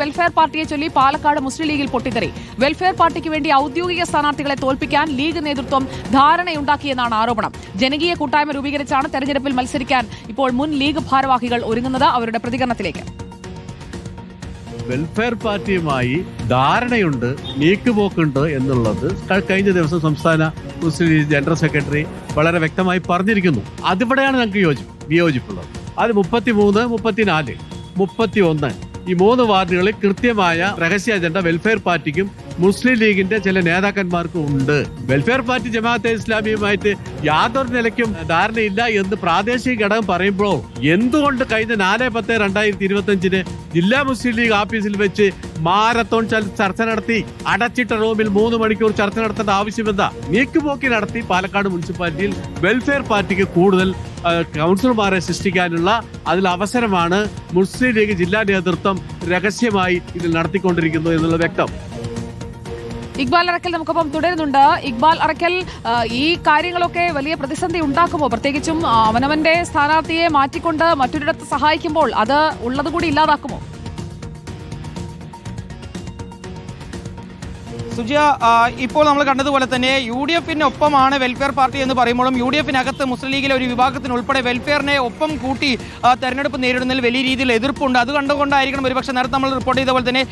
Welfare പാർട്ടിയെ ചൊല്ലി പാലക്കാട് മുസ്ലിം ലീഗിൽ പൊട്ടിത്തെറി. വെൽഫെയർ പാർട്ടിക്ക് വേണ്ടി ഔദ്യോഗിക സ്ഥാനാർത്ഥികളെ തോൽപ്പിക്കാൻ ലീഗ് നേതൃത്വം ധാരണയുണ്ടാക്കിയെന്നാണ് ആരോപണം. ജനകീയ കൂട്ടായ്മ രൂപീകരിച്ചാണ് തെരഞ്ഞെടുപ്പിൽ മത്സരിക്കാൻ ഇപ്പോൾ മുൻ ലീഗ് ഭാരവാഹികൾ ഒരുങ്ങുന്നത് അവരുടെ പ്രതികരണത്തിലേക്ക്. വെൽഫെയർ പാർട്ടിയുമായി ധാരണയുണ്ട് നീക്കുപോക്കുണ്ട് എന്നുള്ളത് കഴിഞ്ഞ ദിവസം സംസ്ഥാന മുസ്ലിം ലീഗ് ജനറൽ സെക്രട്ടറി വളരെ വ്യക്തമായി പറഞ്ഞിരിക്കുന്നു. അതിവിടെയാണ് ഞങ്ങൾക്ക് യോജി വിയോജിപ്പുള്ളത്. അത് മുപ്പത്തി മൂന്ന് മുപ്പത്തിനാല് മുപ്പത്തി ഒന്ന് ഈ മൂന്ന് വാർഡുകളിൽ കൃത്യമായ രഹസ്യ അജണ്ട വെൽഫെയർ പാർട്ടിക്കും മുസ്ലിം ലീഗിന്റെ ചില നേതാക്കന്മാർക്കും ഉണ്ട്. വെൽഫെയർ പാർട്ടി ജമാഅത്തെ ഇസ്ലാമിയുമായിട്ട് യാതൊരു നിലയ്ക്കും ധാരണയില്ല എന്ന് പ്രാദേശിക ഘടകം പറയുമ്പോൾ എന്തുകൊണ്ട് കഴിഞ്ഞ നാല് പത്ത് രണ്ടായിരത്തി ഇരുപത്തി അഞ്ചിന് ജില്ലാ മുസ്ലിം ലീഗ് ഓഫീസിൽ വെച്ച് മാരത്തോൺ ചർച്ച നടത്തി അടച്ചിട്ട റൂമിൽ മൂന്ന് മണിക്കൂർ ചർച്ച നടത്തേണ്ട ആവശ്യമെന്താ? നീക്കുപോക്കി നടത്തി പാലക്കാട് മുനിസിപ്പാലിറ്റിയിൽ വെൽഫെയർ പാർട്ടിക്ക് കൂടുതൽ കൗൺസിലർമാരെ സൃഷ്ടിക്കാനുള്ള അതിൽ അവസരമാണ് മുസ്ലിം ലീഗ് ജില്ലാ നേതൃത്വം രഹസ്യമായി ഇതിൽ നടത്തിക്കൊണ്ടിരിക്കുന്നു എന്നുള്ള വ്യക്തം. ഇക്ബാൽ അറക്കൽ നമുക്കൊപ്പം തുടരുന്നുണ്ട്. ഇക്ബാൽ അറക്കൽ ഈ കാര്യങ്ങളൊക്കെ വലിയ പ്രതിസന്ധി ഉണ്ടാക്കുമോ? പ്രത്യേകിച്ചും അവനവന്റെ സ്ഥാനാർത്ഥിയെ മാറ്റിക്കൊണ്ട് മറ്റൊരിടത്ത് സഹായിക്കുമ്പോൾ അത് ഉള്ളതുകൂടി ഇല്ലാതാക്കുമോ? സുജയ ഇപ്പോൾ നമ്മൾ കണ്ടതുപോലെ തന്നെ യു ഡി എഫിനൊപ്പമാണ് വെൽഫെയർ പാർട്ടി എന്ന് പറയുമ്പോഴും യു ഡി എഫിനകത്ത് മുസ്ലിം ലീഗിലെ ഒരു വിഭാഗത്തിന് ഉൾപ്പെടെ വെൽഫെയറിനെ ഒപ്പം കൂട്ടി തെരഞ്ഞെടുപ്പ് നേരിടുന്നതിൽ വലിയ രീതിയിൽ എതിർപ്പുണ്ട്. അത് കണ്ടുകൊണ്ടായിരിക്കണം ഒരുപക്ഷെ നേരത്തെ നമ്മൾ റിപ്പോർട്ട് ചെയ്ത പോലെ തന്നെ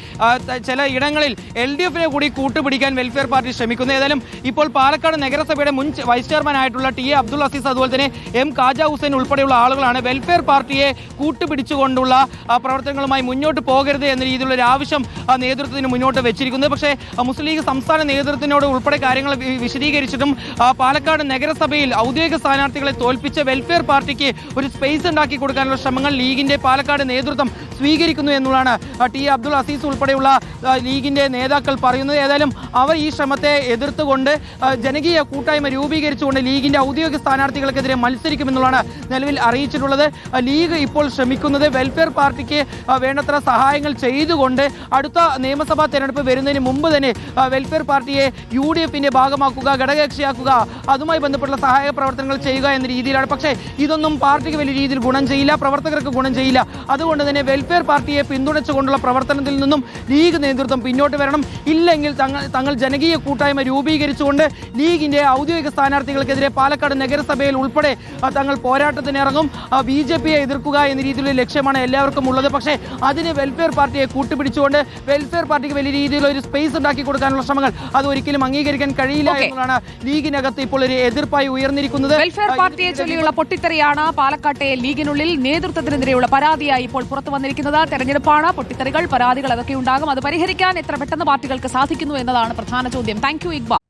ചില ഇടങ്ങളിൽ എൽ ഡി എഫിനെ കൂടി കൂട്ടുപിടിക്കാൻ വെൽഫെയർ പാർട്ടി ശ്രമിക്കുന്നു ഏതായാലും ഇപ്പോൾ പാലക്കാട് നഗരസഭയുടെ മുൻ വൈസ് ചെയർമാൻ ആയിട്ടുള്ള ടി എ അബ്ദുൾ അസീസ് അതുപോലെ തന്നെ എം കാജ ഹുസൈൻ ഉൾപ്പെടെയുള്ള ആളുകളാണ് വെൽഫെയർ പാർട്ടിയെ കൂട്ടുപിടിച്ചുകൊണ്ടുള്ള പ്രവർത്തനങ്ങളുമായി മുന്നോട്ട് പോകരുത് എന്ന രീതിയിലുള്ള ഒരു ആവശ്യം നേതൃത്വത്തിന് മുന്നോട്ട് വെച്ചിരിക്കുന്നത്. പക്ഷേ മുസ്ലിം ലീഗ് സംസ്ഥാന നേതൃത്വത്തിനോട് ഉൾപ്പെടെ കാര്യങ്ങൾ വിശദീകരിച്ചിട്ടും പാലക്കാട് നഗരസഭയിൽ ഔദ്യോഗിക സ്ഥാനാർത്ഥികളെ തോൽപ്പിച്ച വെൽഫെയർ പാർട്ടിക്ക് ഒരു സ്പേസ് ഉണ്ടാക്കി കൊടുക്കാനുള്ള ശ്രമങ്ങൾ ലീഗിന്റെ പാലക്കാട് നേതൃത്വം സ്വീകരിക്കുന്നു എന്നുള്ളതാണ് ടി അബ്ദുൾ അസീസ് ഉൾപ്പെടെയുള്ള ലീഗിന്റെ നേതാക്കൾ പറയുന്നത്. ഏതായാലും അവർ ഈ ശ്രമത്തെ എതിർത്തുകൊണ്ട് ജനകീയ കൂട്ടായ്മ രൂപീകരിച്ചുകൊണ്ട് ലീഗിന്റെ ഔദ്യോഗിക സ്ഥാനാർത്ഥികൾക്കെതിരെ മത്സരിക്കുമെന്നുള്ളതാണ് നിലവിൽ അറിയിച്ചിട്ടുള്ളത്. ലീഗ് ഇപ്പോൾ ശ്രമിക്കുന്നത് വെൽഫെയർ പാർട്ടിക്ക് വേണ്ടത്ര സഹായങ്ങൾ ചെയ്തുകൊണ്ട് അടുത്ത നിയമസഭാ തെരഞ്ഞെടുപ്പ് വരുന്നതിന് മുമ്പ് തന്നെ വെൽഫെയർ പാർട്ടിയെ യു ഡി എഫിന്റെ ഭാഗമാക്കുക ഘടകകക്ഷിയാക്കുക അതുമായി ബന്ധപ്പെട്ടുള്ള സഹായ പ്രവർത്തനങ്ങൾ ചെയ്യുക എന്ന രീതിയിലാണ്. പക്ഷേ ഇതൊന്നും പാർട്ടിക്ക് വലിയ രീതിയിൽ ഗുണം ചെയ്യില്ല പ്രവർത്തകർക്ക് ഗുണം ചെയ്യില്ല. അതുകൊണ്ട് തന്നെ വെൽഫെയർ പാർട്ടിയെ പിന്തുണച്ചുകൊണ്ടുള്ള പ്രവർത്തനത്തിൽ നിന്നും ലീഗ് നേതൃത്വം പിന്നോട്ട് വരണം. ഇല്ലെങ്കിൽ തങ്ങൾ തങ്ങൾ ജനകീയ കൂട്ടായ്മ രൂപീകരിച്ചുകൊണ്ട് ലീഗിന്റെ ഔദ്യോഗിക സ്ഥാനാർത്ഥികൾക്കെതിരെ പാലക്കാട് നഗരസഭയിൽ ഉൾപ്പെടെ തങ്ങൾ പോരാട്ടത്തിന് ഇറങ്ങും ബി ജെ പിയെ എതിർക്കുക എന്ന രീതിയിലുള്ള ലക്ഷ്യമാണ് എല്ലാവർക്കും ഉള്ളത്. പക്ഷേ അതിന് വെൽഫെയർ പാർട്ടിയെ കൂട്ടുപിടിച്ചുകൊണ്ട് വെൽഫെയർ പാർട്ടിക്ക് വലിയ രീതിയിലുള്ള ഒരു സ്പേസ് ഉണ്ടാക്കി കൊടുക്കാനുള്ള ശ്രമങ്ങൾ അത് ഒരിക്കലും അംഗീകരിക്കാൻ കഴിയില്ല. എന്നുള്ളതാണ് ലീഗിനകത്ത് ഇപ്പോൾ ഒരു എതിർപ്പായി ഉയർന്നിരിക്കുന്നത്. വെൽഫെയർ പാർട്ടിയെ ചൊല്ലിയുള്ള പൊട്ടിത്തെറിയാണ് പാലക്കാട്ടെ ലീഗിനുള്ളിൽ നേതൃത്വത്തിനെതിരെയുള്ള പരാതിയായി ഇപ്പോൾ പുറത്തു വന്നിരിക്കുന്നത്. തെരഞ്ഞെടുപ്പാണ് പൊട്ടിത്തെറികൾ പരാതികൾ അതൊക്കെ ഉണ്ടാകും. അത് പരിഹരിക്കാൻ എത്ര പെട്ടെന്ന് പാർട്ടികൾക്ക് സാധിക്കുന്നു എന്നതാണ് പ്രധാന ചോദ്യം. Thank you Iqbal